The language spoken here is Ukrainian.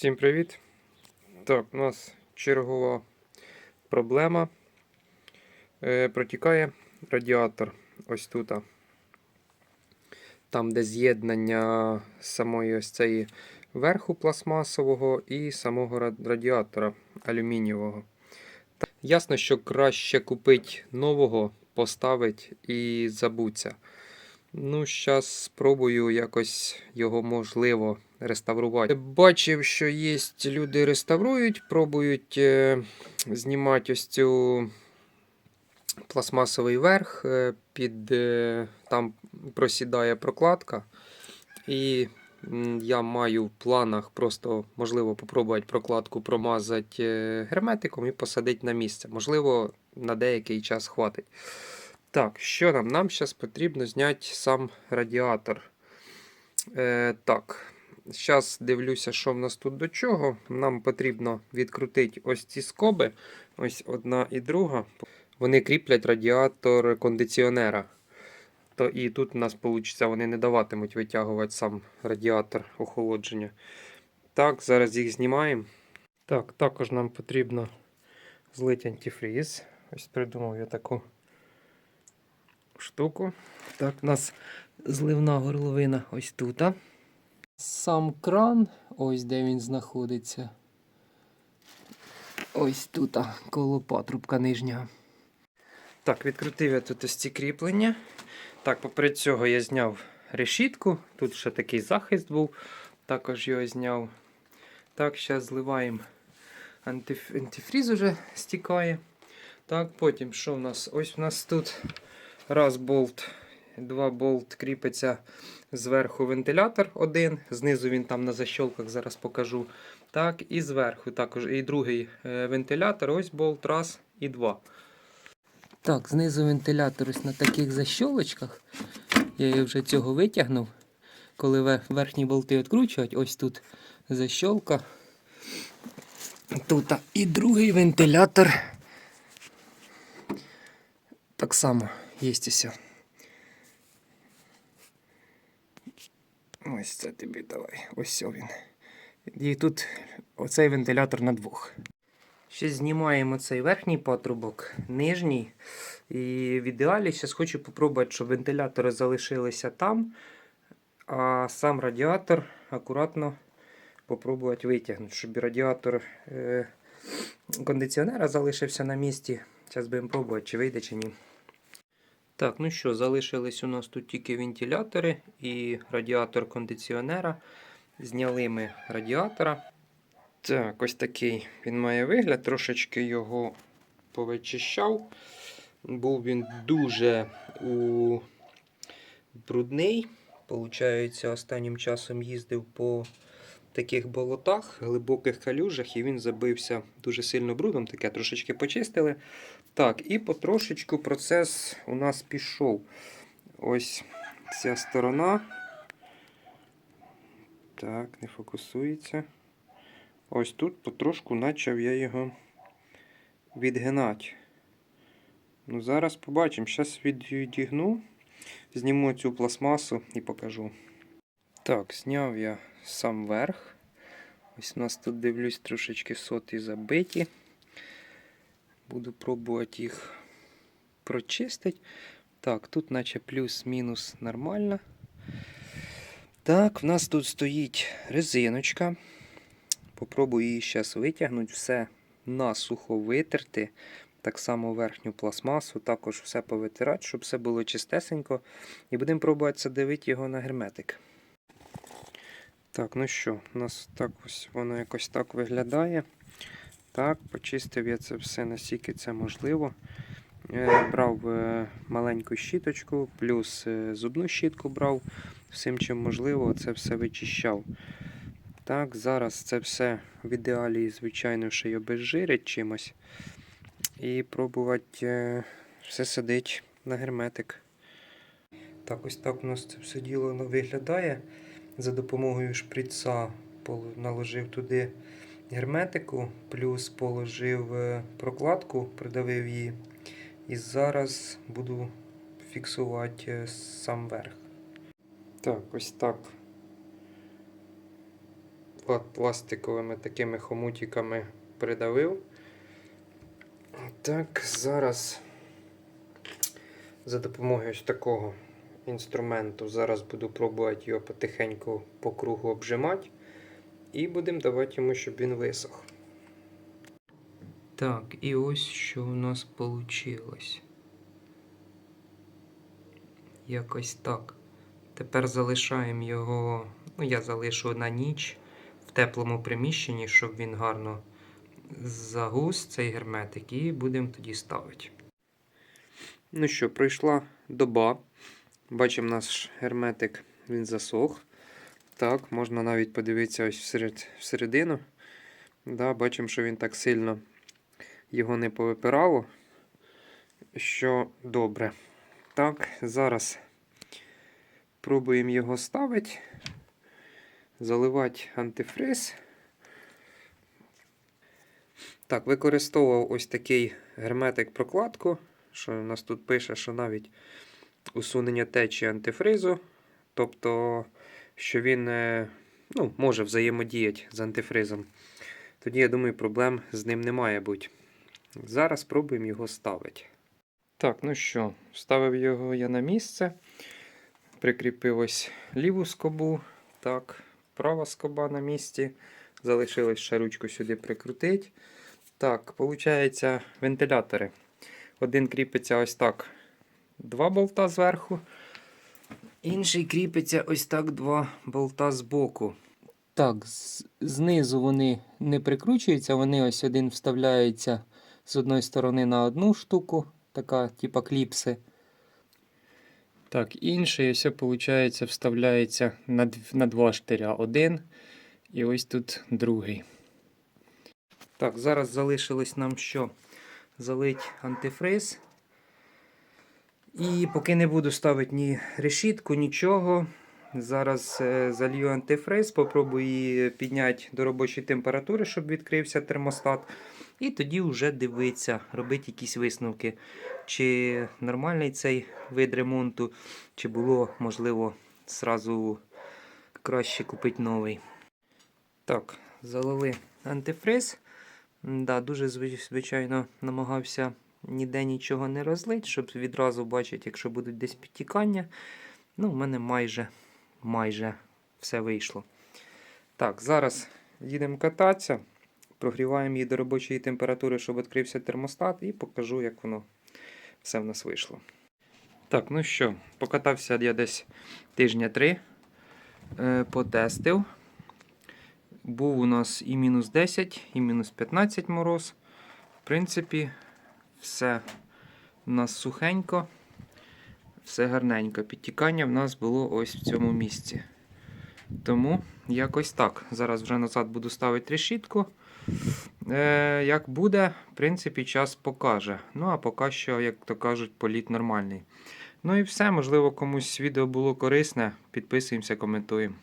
Всім привіт! Так, у нас чергова проблема. Е, протікає радіатор ось тут. Там, де з'єднання самої ось цієї верху пластмасового і самого радіатора алюмінієвого. Ясно, що краще купити нового, поставити і забуться. Ну, зараз спробую якось його можливо реставрувати. Бачив, що є люди реставрують, пробують е, знімати ось цю пластмасовий верх, е, під, е, там просідає прокладка. І я маю в планах просто, можливо, попробувати прокладку промазати е, герметиком і посадити на місце. Можливо, на деякий час хватить. Так, що нам? Нам зараз потрібно зняти сам радіатор. Е, так, зараз дивлюся, що в нас тут до чого. Нам потрібно відкрутити ось ці скоби. Ось одна і друга. Вони кріплять радіатор кондиціонера. То і тут у нас вийде, вони не даватимуть витягувати сам радіатор охолодження. Так, зараз їх знімаємо. Так, також нам потрібно злити антифріз. Ось придумав я таку штуку. Так, у нас зливна горловина ось тут. Сам кран, ось де він знаходиться. Ось тут, коло патрубка нижнього. Так, відкрутив я тут ось ці кріплення. Так, поперед цього я зняв решітку. Тут ще такий захист був. Також його зняв. Так, зараз зливаємо антиф... антифріз уже стікає. Так, потім що в нас? Ось у нас тут раз болт, два болт кріпиться зверху вентилятор один, знизу він там на защолках зараз покажу. Так, і зверху також і другий е, вентилятор, ось болт, раз і два. Так, знизу вентилятор ось на таких защолочках. Я його вже цього витягнув. Коли верхні болти відкручувати, ось тут защолка. Тут і другий вентилятор. Так само усе. Ось це тобі давай. Ось він. І тут оцей вентилятор на двох. Ще знімаємо цей верхній патрубок, нижній. І в ідеалі зараз хочу спробувати, щоб вентилятори залишилися там, а сам радіатор акуратно попробувати витягнути, щоб радіатор е, кондиціонера залишився на місці. Зараз будемо пробувати, чи вийде, чи ні. Так, ну що, залишились у нас тут тільки вентилятори і радіатор кондиціонера. Зняли ми радіатора. Так, ось такий він має вигляд. Трошечки його повичищав. Був він дуже у... брудний. Получається, останнім часом їздив по таких болотах, глибоких калюжах, і він забився дуже сильно брудом. Таке трошечки почистили. Так, і потрошечку процес у нас пішов. Ось ця сторона. Так, не фокусується. Ось тут потрошку почав я його відгинати. Ну, зараз побачимо. Зараз відігну, зніму цю пластмасу і покажу. Так, зняв я сам верх. Ось у нас тут дивлюсь трошечки соти забиті. Буду пробувати їх прочистити. Так, тут наче плюс-мінус нормально. Так, в нас тут стоїть резиночка. Попробую її зараз витягнути, все насухо витерти. Так само верхню пластмасу, також все повитирати, щоб все було чистесенько. І будемо пробувати задивити його на герметик. Так, ну що, у нас так ось воно якось так виглядає. Так, почистив я це все настільки це можливо. Е, брав е, маленьку щіточку, плюс е, зубну щітку брав. Всім чим можливо, це все вичищав. Так, зараз це все в ідеалі, звичайно, ще й обезжирять чимось. І пробувати все садити на герметик. Так, ось так у нас це все діло виглядає. За допомогою шприца наложив туди герметику, плюс положив е, прокладку, придавив її. І зараз буду фіксувати е, сам верх. Так, ось так пластиковими такими хомутиками придавив. Так, зараз за допомогою ось такого інструменту зараз буду пробувати його потихеньку по кругу обжимати. І будемо давати йому, щоб він висох. Так, і ось що у нас вийшло. Якось так. Тепер залишаємо його, ну я залишу на ніч в теплому приміщенні, щоб він гарно загус цей герметик, і будемо тоді ставити. Ну що, пройшла доба. Бачимо наш герметик, він засох. Так, можна навіть подивитися ось всеред, всередину. Да, бачимо, що він так сильно його не повипирало, що добре. Так, зараз пробуємо його ставити, заливати антифриз. Так, використовував ось такий герметик-прокладку, що у нас тут пише, що навіть усунення течії антифризу, тобто, що він е, ну, може взаємодіяти з антифризом. Тоді, я думаю, проблем з ним не має бути. Зараз спробуємо його ставити. Так, ну що, вставив його я на місце. Прикріпив ось ліву скобу. Так, права скоба на місці. Залишилось ще ручку сюди прикрутити. Так, виходить, вентилятори. Один кріпиться ось так. Два болта зверху. Інший кріпиться ось так два болта збоку. Так, знизу вони не прикручуються, вони ось один вставляється з одної сторони на одну штуку, така, типа кліпси. Так, інший ось, виходить, вставляється на, на два штиря. Один і ось тут другий. Так, зараз залишилось нам що? Залить антифриз. І поки не буду ставити ні решітку, нічого. Зараз е, залью антифриз, попробую її підняти до робочої температури, щоб відкрився термостат. І тоді вже дивитися, робити якісь висновки, чи нормальний цей вид ремонту, чи було можливо зразу краще купити новий. Так, залили антифриз. Да, дуже звичайно намагався ніде нічого не розлить, щоб відразу бачити, якщо будуть десь підтікання. Ну, в мене майже, майже все вийшло. Так, зараз їдемо кататися. Прогріваємо її до робочої температури, щоб відкрився термостат, і покажу, як воно все в нас вийшло. Так, ну що, покатався я десь тижня три, е, потестив. Був у нас і мінус 10, і мінус 15 мороз. В принципі, все у нас сухенько, все гарненько. Підтікання в нас було ось в цьому місці. Тому якось так. Зараз вже назад буду ставити решітку. Е, як буде, в принципі, час покаже. Ну, а поки що, як то кажуть, політ нормальний. Ну і все, можливо, комусь відео було корисне. Підписуємося, коментуємо.